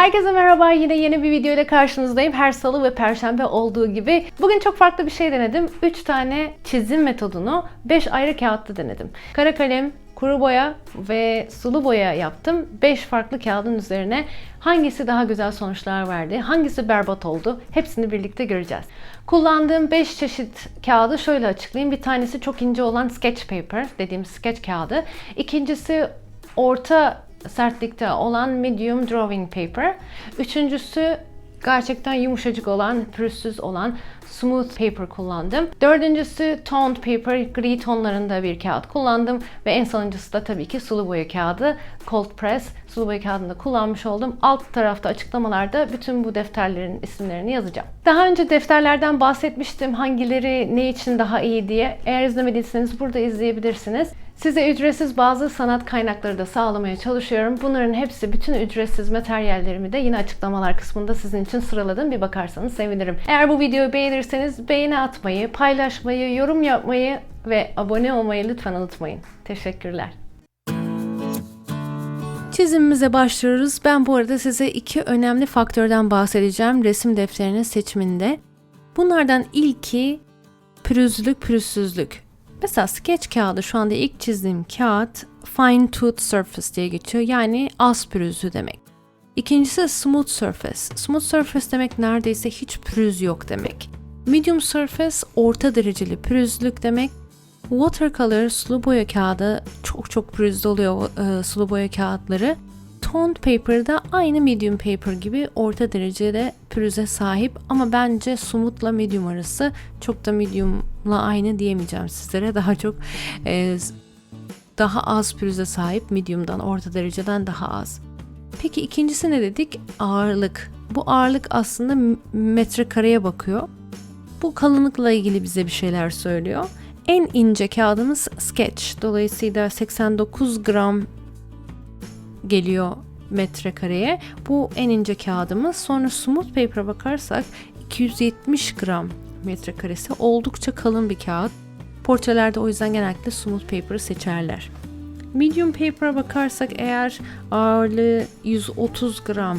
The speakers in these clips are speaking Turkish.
Herkese merhaba. Yine yeni bir video ile karşınızdayım. Her salı ve perşembe olduğu gibi. Bugün çok farklı bir şey denedim. 3 tane çizim metodunu 5 ayrı kağıtta denedim. Kara kalem, kuru boya ve sulu boya yaptım. 5 farklı kağıdın üzerine hangisi daha güzel sonuçlar verdi, hangisi berbat oldu hepsini birlikte göreceğiz. Kullandığım 5 çeşit kağıdı şöyle açıklayayım. Bir tanesi çok ince olan sketch paper dediğimiz sketch kağıdı. İkincisi orta sertlikte olan medium drawing paper. Üçüncüsü gerçekten yumuşacık olan, pürüzsüz olan smooth paper kullandım. Dördüncüsü toned paper, gri tonlarında bir kağıt kullandım. Ve en sonuncusu da tabii ki sulu boya kağıdı, cold press. Sulu boya kağıdını kullanmış oldum. Alt tarafta açıklamalarda bütün bu defterlerin isimlerini yazacağım. Daha önce defterlerden bahsetmiştim. Hangileri ne için daha iyi diye. Eğer izlemediyseniz burada izleyebilirsiniz. Size ücretsiz bazı sanat kaynakları da sağlamaya çalışıyorum. Bunların hepsi bütün ücretsiz materyallerimi de yine açıklamalar kısmında sizin için sıraladım. Bir bakarsanız sevinirim. Eğer bu videoyu beğenirseniz beğeni atmayı, paylaşmayı, yorum yapmayı ve abone olmayı lütfen unutmayın. Teşekkürler. Çizimimize başlıyoruz. Ben bu arada size iki önemli faktörden bahsedeceğim resim defterinin seçiminde. Bunlardan ilki pürüzlülük, pürüzsüzlük. Mesela sketch kağıdı şu anda ilk çizdiğim kağıt fine tooth surface diye geçiyor. Yani az pürüzlü demek. İkincisi smooth surface. Smooth surface demek neredeyse hiç pürüz yok demek. Medium surface orta dereceli pürüzlülük demek. Watercolor sulu boya kağıdı çok çok pürüzlü oluyor e, sulu boya kağıtları. Toned paper da aynı medium paper gibi orta derecede pürüze sahip ama bence smooth'la medium arası çok da medium'la aynı diyemeyeceğim sizlere. Daha çok e, daha az pürüze sahip medium'dan orta dereceden daha az. Peki ikincisi ne dedik? Ağırlık. Bu ağırlık aslında metrekareye bakıyor. Bu kalınlıkla ilgili bize bir şeyler söylüyor. En ince kağıdımız sketch. Dolayısıyla 89 gram geliyor metrekareye. Bu en ince kağıdımız. Sonra smooth paper'a bakarsak 270 gram metrekaresi oldukça kalın bir kağıt. Portrelerde o yüzden genellikle smooth paper'ı seçerler. Medium paper'a bakarsak eğer ağırlığı 130 gram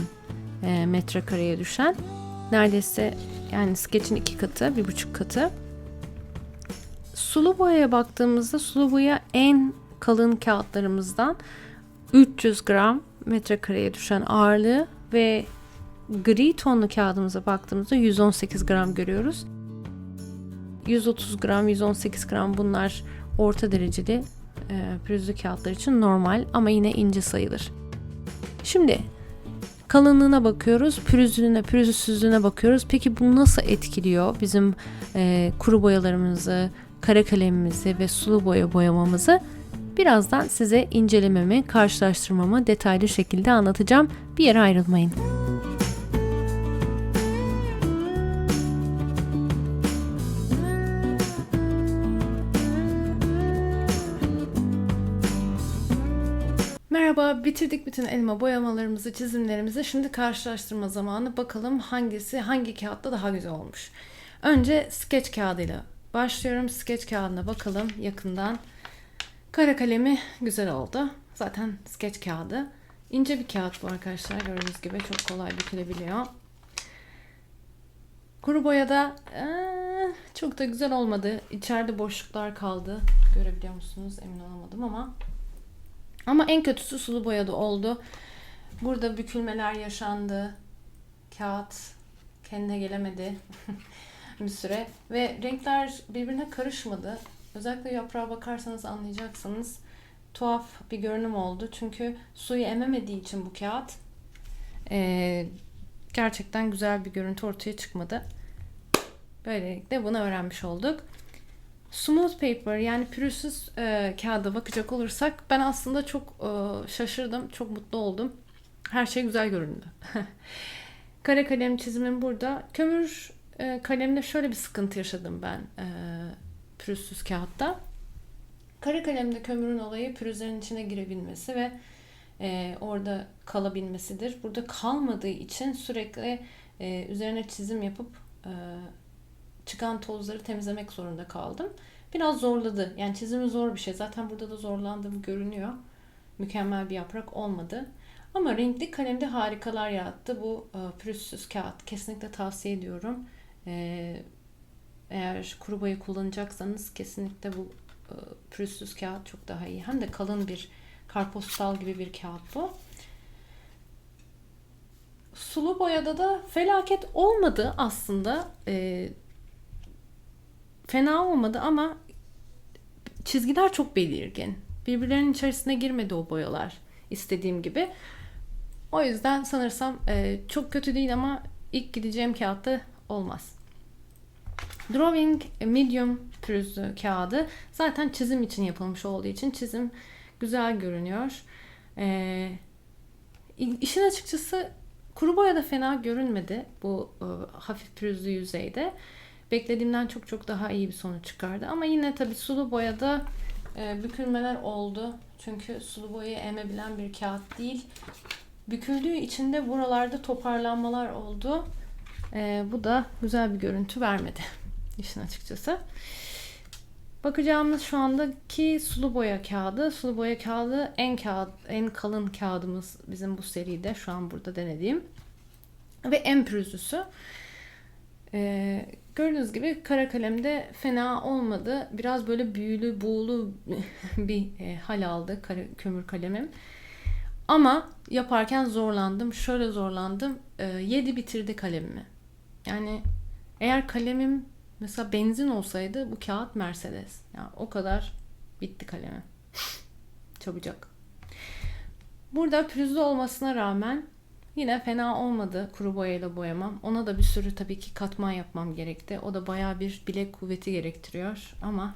e, metrekareye düşen neredeyse yani sketch'in iki katı, bir buçuk katı. Sulu boyaya baktığımızda sulu boya en kalın kağıtlarımızdan 300 gram metrekareye düşen ağırlığı ve gri tonlu kağıdımıza baktığımızda 118 gram görüyoruz. 130 gram, 118 gram bunlar orta dereceli e, pürüzlü kağıtlar için normal ama yine ince sayılır. Şimdi kalınlığına bakıyoruz, pürüzlüğüne, pürüzsüzlüğüne bakıyoruz. Peki bu nasıl etkiliyor bizim e, kuru boyalarımızı, kara kalemimizi ve sulu boya boyamamızı? Birazdan size incelememi, karşılaştırmamı detaylı şekilde anlatacağım. Bir yere ayrılmayın. Merhaba, bitirdik bütün elma boyamalarımızı, çizimlerimizi. Şimdi karşılaştırma zamanı. Bakalım hangisi hangi kağıtta daha güzel olmuş. Önce sketch kağıdıyla başlıyorum. Sketch kağıdına bakalım yakından. Kara kalemi güzel oldu. Zaten sketch kağıdı. İnce bir kağıt bu arkadaşlar. Gördüğünüz gibi çok kolay bükülebiliyor. Kuru boyada ee, çok da güzel olmadı. İçeride boşluklar kaldı. Görebiliyor musunuz? Emin olamadım ama. Ama en kötüsü sulu boyada oldu. Burada bükülmeler yaşandı. Kağıt kendine gelemedi bir süre. Ve renkler birbirine karışmadı. Özellikle yaprağa bakarsanız anlayacaksınız. Tuhaf bir görünüm oldu. Çünkü suyu ememediği için bu kağıt ee, gerçekten güzel bir görüntü ortaya çıkmadı. Böylelikle bunu öğrenmiş olduk. Smooth paper yani pürüzsüz e, kağıda bakacak olursak ben aslında çok e, şaşırdım. Çok mutlu oldum. Her şey güzel göründü. Kare kalem çizimim burada. Kömür e, kalemde şöyle bir sıkıntı yaşadım ben. E, pürüzsüz kağıtta. Kara kalemde kömürün olayı pürüzlerin içine girebilmesi ve e, orada kalabilmesidir. Burada kalmadığı için sürekli e, üzerine çizim yapıp e, çıkan tozları temizlemek zorunda kaldım. Biraz zorladı. Yani çizimi zor bir şey. Zaten burada da zorlandığım görünüyor. Mükemmel bir yaprak olmadı. Ama renkli kalemde harikalar yarattı. Bu e, pürüzsüz kağıt. Kesinlikle tavsiye ediyorum. E, eğer kuru boya kullanacaksanız kesinlikle bu e, pürüzsüz kağıt çok daha iyi. Hem de kalın bir karpostal gibi bir kağıt bu. Sulu boyada da felaket olmadı aslında. E, fena olmadı ama çizgiler çok belirgin. Birbirlerinin içerisine girmedi o boyalar istediğim gibi. O yüzden sanırsam e, çok kötü değil ama ilk gideceğim kağıtta olmaz. Drawing medium pürüzlü kağıdı zaten çizim için yapılmış olduğu için çizim güzel görünüyor. Ee, işin açıkçası kuru boya da fena görünmedi bu e, hafif pürüzlü yüzeyde. Beklediğimden çok çok daha iyi bir sonuç çıkardı. Ama yine tabii sulu boyada e, bükülmeler oldu. Çünkü sulu boyayı emebilen bir kağıt değil. Büküldüğü için de buralarda toparlanmalar oldu. E, bu da güzel bir görüntü vermedi işin açıkçası. Bakacağımız şu andaki sulu boya kağıdı. Sulu boya kağıdı en kağıt, en kalın kağıdımız bizim bu seride. Şu an burada denediğim. Ve en pürüzlüsü. Ee, gördüğünüz gibi kara kalemde fena olmadı. Biraz böyle büyülü, buğulu bir e, hal aldı kara, kömür kalemim. Ama yaparken zorlandım. Şöyle zorlandım. E, yedi bitirdi kalemimi. Yani eğer kalemim mesela benzin olsaydı bu kağıt Mercedes. Yani o kadar bitti kalemim. Çabucak. Burada pürüzlü olmasına rağmen Yine fena olmadı kuru boyayla boyamam. Ona da bir sürü tabii ki katman yapmam gerekti. O da baya bir bilek kuvveti gerektiriyor ama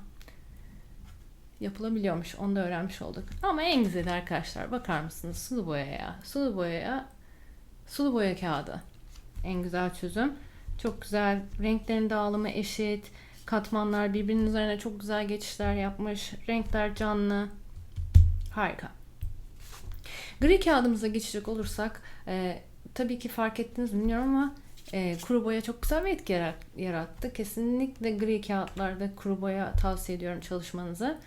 yapılabiliyormuş. Onu da öğrenmiş olduk. Ama en güzeli arkadaşlar bakar mısınız sulu boyaya, sulu boyaya, sulu boya kağıdı. En güzel çözüm. Çok güzel. Renklerin dağılımı eşit. Katmanlar birbirinin üzerine çok güzel geçişler yapmış. Renkler canlı. Harika. Gri kağıdımıza geçecek olursak e, tabii ki fark ettiniz mi bilmiyorum ama e, kuru boya çok güzel bir etki yarattı. Kesinlikle gri kağıtlarda kuru boya tavsiye ediyorum çalışmanızı.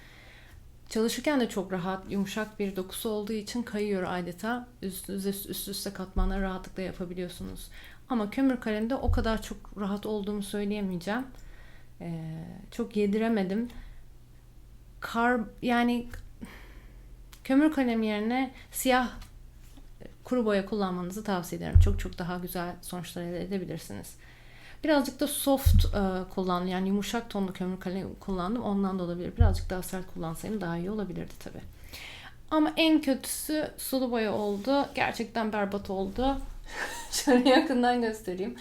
Çalışırken de çok rahat, yumuşak bir dokusu olduğu için kayıyor adeta. Üst üste, üst üste katmanları rahatlıkla yapabiliyorsunuz. Ama kömür kalemde o kadar çok rahat olduğumu söyleyemeyeceğim. Ee, çok yediremedim. Kar yani kömür kalem yerine siyah kuru boya kullanmanızı tavsiye ederim. Çok çok daha güzel sonuçlar elde edebilirsiniz. Birazcık da soft e, kullandım. Yani yumuşak tonlu kömür kalem kullandım. Ondan da olabilir. Birazcık daha sert kullansaydım daha iyi olabilirdi tabii. Ama en kötüsü sulu boya oldu. Gerçekten berbat oldu. Şöyle yakından göstereyim.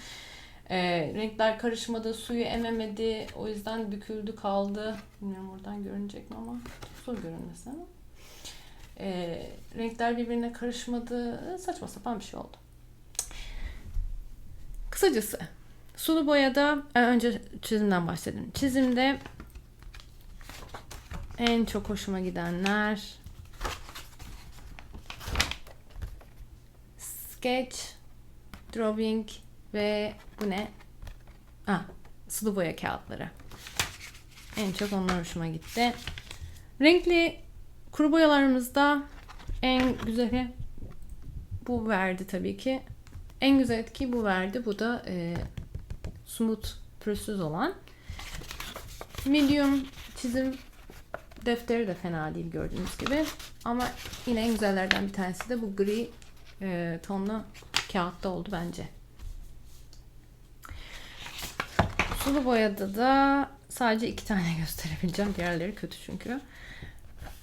E, renkler karışmadı, suyu ememedi. O yüzden büküldü kaldı. Bilmiyorum oradan görünecek mi ama zor görünmesi ama. E, renkler birbirine karışmadı. Saçma sapan bir şey oldu. Kısacası sulu boyada e, önce çizimden bahsedelim. Çizimde en çok hoşuma gidenler sketch, drawing ve bu ne? Ah, sulu boya kağıtları. En çok onlar hoşuma gitti. Renkli Kuru boyalarımızda en güzeli bu verdi tabii ki. En güzel etki bu verdi. Bu da e, smooth, pürüzsüz olan. Medium çizim defteri de fena değil gördüğünüz gibi. Ama yine en güzellerden bir tanesi de bu gri e, tonlu kağıtta oldu bence. Sulu boyada da sadece iki tane gösterebileceğim. Diğerleri kötü çünkü.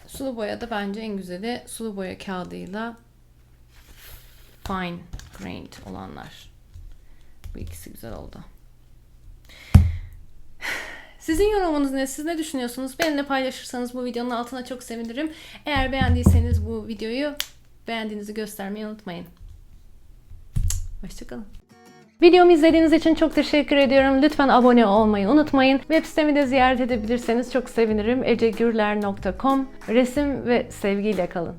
Sulu boya da bence en güzeli sulu boya kağıdıyla fine grained olanlar. Bu ikisi güzel oldu. Sizin yorumunuz ne? Siz ne düşünüyorsunuz? Benimle paylaşırsanız bu videonun altına çok sevinirim. Eğer beğendiyseniz bu videoyu beğendiğinizi göstermeyi unutmayın. Hoşçakalın. Videomu izlediğiniz için çok teşekkür ediyorum. Lütfen abone olmayı unutmayın. Web sitemi de ziyaret edebilirseniz çok sevinirim. ecegürler.com Resim ve sevgiyle kalın.